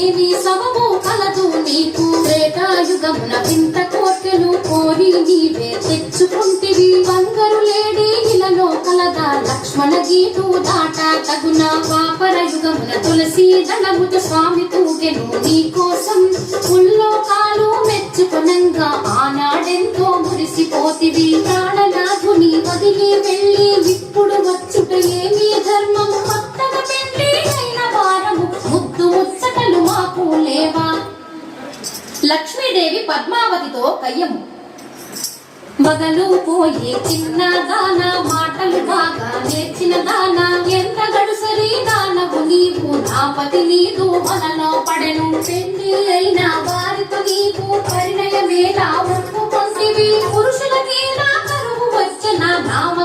ఏమి సమము కలదు నీకు? త్రేతాయుగమున వింత కోర్కెలు కోరి నీవే తెచ్చుకుంటివి. బంగారు లేడి ఇలలో కలదా లక్ష్మణ గీటు దాట తగున పాపర యుగమున తులసి దళముత స్వామి తూగెను నీ కోసం ముల్లోకాలు మెచ్చుకొనంగా ఆనాడెంతో మురిసిపోతివి. ప్రాణనాథుని వదిలి లక్ష్మీదేవి పద్మావతితో కయ్యము. మగలు పోయే చిన్న దాన మాటలు బాగా నేర్చిన దాన ఎంత గడుసరి దానవు నీవు నాపతి నీదు మనలో పడెను. పెళ్ళి